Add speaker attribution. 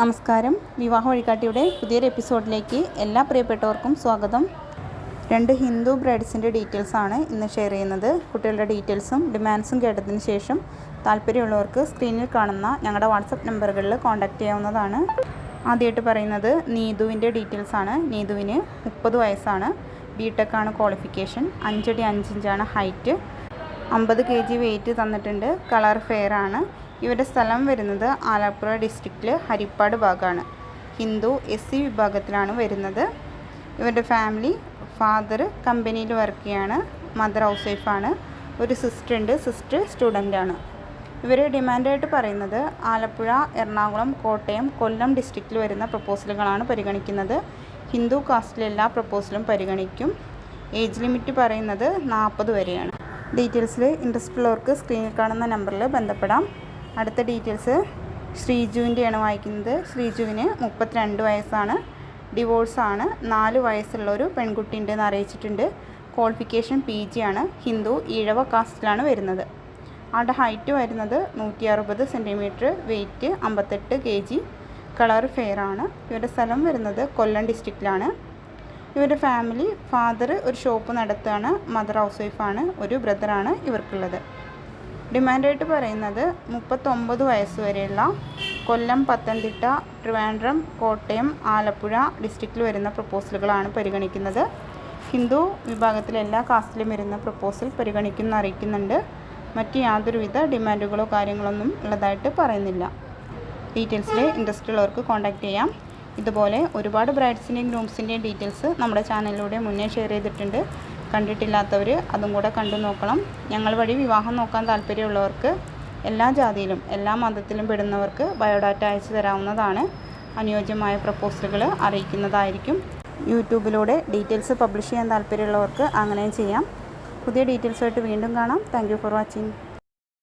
Speaker 1: നമസ്കാരം. വിവാഹ വഴികാട്ടിയുടെ പുതിയൊരു എപ്പിസോഡിലേക്ക് എല്ലാ പ്രിയപ്പെട്ടവർക്കും സ്വാഗതം. രണ്ട് ഹിന്ദു ബ്രൈഡ്സിന്റെ ഡീറ്റെയിൽസാണ് ഇന്ന് ഷെയർ ചെയ്യുന്നത്. കുട്ടികളുടെ ഡീറ്റെയിൽസും ഡിമാൻഡ്സും കേട്ടതിന് ശേഷം താല്പര്യമുള്ളവർക്ക് സ്ക്രീനിൽ കാണുന്ന ഞങ്ങളുടെ വാട്സപ്പ് നമ്പറുകളിൽ കോൺടാക്റ്റ് ചെയ്യാവുന്നതാണ്. ആദ്യമായിട്ട് പറയുന്നത് നീതുവിന്റെ ഡീറ്റെയിൽസാണ് നീതുവിന് മുപ്പത് വയസ്സാണ്. ബി ടെക്കാണ് ക്വാളിഫിക്കേഷൻ അഞ്ചടി അഞ്ചിഞ്ചാണ് ഹൈറ്റ് അമ്പത് കെ ജി വെയിറ്റ് തന്നിട്ടുണ്ട്. കളർ ഫെയർ ആണ്. ഇവരുടെ സ്ഥലം വരുന്നത് ആലപ്പുഴ ഡിസ്ട്രിക്റ്റിൽ ഹരിപ്പാട് ഭാഗമാണ് ഹിന്ദു എസ് സി വിഭാഗത്തിലാണ് വരുന്നത്. ഇവരുടെ ഫാമിലി ഫാദർ കമ്പനിയിൽ വർക്ക് ചെയ്യാണ്. മദർ ഹൗസ് വൈഫാണ് ഒരു സിസ്റ്റർ ഉണ്ട്. സിസ്റ്റർ സ്റ്റുഡന്റ് ആണ്. ഇവർ ഡിമാൻഡായിട്ട് പറയുന്നത് ആലപ്പുഴ എറണാകുളം കോട്ടയം കൊല്ലം ഡിസ്ട്രിക്റ്റിൽ വരുന്ന പ്രപ്പോസലുകളാണ് പരിഗണിക്കുന്നത്. ഹിന്ദു കാസ്റ്റിലെ എല്ലാ പ്രപ്പോസലും പരിഗണിക്കും. ഏജ് ലിമിറ്റ് പറയുന്നത് നാൽപ്പത് വരെയാണ്. ഡീറ്റെയിൽസിൽ ഇൻട്രസ്റ്റ് ഉള്ളവർക്ക് സ്ക്രീനിൽ കാണുന്ന നമ്പറിൽ ബന്ധപ്പെടാം. അടുത്ത ഡീറ്റെയിൽസ് ശ്രീജുവിന്റെയാണ് വായിക്കുന്നത്. ശ്രീജുവിന് മുപ്പത്തിരണ്ട് വയസ്സാണ്. ഡിവോഴ്സാണ് നാല് വയസ്സുള്ള ഒരു പെൺകുട്ടി ഉണ്ടെന്ന് അറിയിച്ചിട്ടുണ്ട്. ക്വാളിഫിക്കേഷൻ പി ജി ആണ്. ഹിന്ദു ഈഴവ കാസ്റ്റിലാണ് വരുന്നത്. ആളുടെ ഹൈറ്റ് വരുന്നത് നൂറ്റി അറുപത് സെന്റിമീറ്റർ വെയ്റ്റ് അമ്പത്തെട്ട് കെ ജി കളർ ഫെയർ ആണ്. ഇവരുടെ സ്ഥലം വരുന്നത് കൊല്ലം ഡിസ്ട്രിക്റ്റിലാണ് ഇവരുടെ ഫാമിലി ഫാദർ ഒരു ഷോപ്പ് നടത്തുകയാണ്. മദർ ഹൗസ് വൈഫാണ് ഒരു ബ്രദറാണ് ഇവർക്കുള്ളത്. ഡിമാൻഡായിട്ട് പറയുന്നത് മുപ്പത്തൊമ്പത് വയസ്സ് വരെയുള്ള കൊല്ലം പത്തനംതിട്ട ട്രിവാൻഡ്രം കോട്ടയം ആലപ്പുഴ ഡിസ്ട്രിക്റ്റിൽ വരുന്ന പ്രപ്പോസലുകളാണ് പരിഗണിക്കുന്നത്. ഹിന്ദു വിഭാഗത്തിലെ എല്ലാ കാസ്റ്റിലും വരുന്ന പ്രപ്പോസൽ പരിഗണിക്കുന്ന അറിയിക്കുന്നുണ്ട്. മറ്റ് യാതൊരുവിധ ഡിമാൻഡുകളോ കാര്യങ്ങളൊന്നും ഉള്ളതായിട്ട് പറയുന്നില്ല. ഡീറ്റെയിൽസിൽ ഇൻട്രസ്റ്റ് ഉള്ളവർക്ക് കോൺടാക്റ്റ് ചെയ്യാം. ഇതുപോലെ ഒരുപാട് ബ്രൈഡ്സിന്റെയും ഗ്രൂംസിന്റെയും ഡീറ്റെയിൽസ് നമ്മുടെ ചാനലിലൂടെ മുന്നേ ഷെയർ ചെയ്തിട്ടുണ്ട്. കണ്ടിട്ടില്ലാത്തവർ അതും കൂടെ കണ്ടു നോക്കണം. ഞങ്ങൾ വഴി വിവാഹം നോക്കാൻ താല്പര്യമുള്ളവർക്ക് എല്ലാ ജാതിയിലും എല്ലാ മതത്തിലും പെടുന്നവർക്ക് ബയോഡാറ്റ അയച്ചു തരാവുന്നതാണ്. അനുയോജ്യമായ പ്രപ്പോസലുകൾ അറിയിക്കുന്നതായിരിക്കും. യൂട്യൂബിലൂടെ ഡീറ്റെയിൽസ് പബ്ലിഷ് ചെയ്യാൻ താല്പര്യമുള്ളവർക്ക് അങ്ങനെയും ചെയ്യാം. പുതിയ ഡീറ്റെയിൽസുമായിട്ട് വീണ്ടും കാണാം. Thank for watching.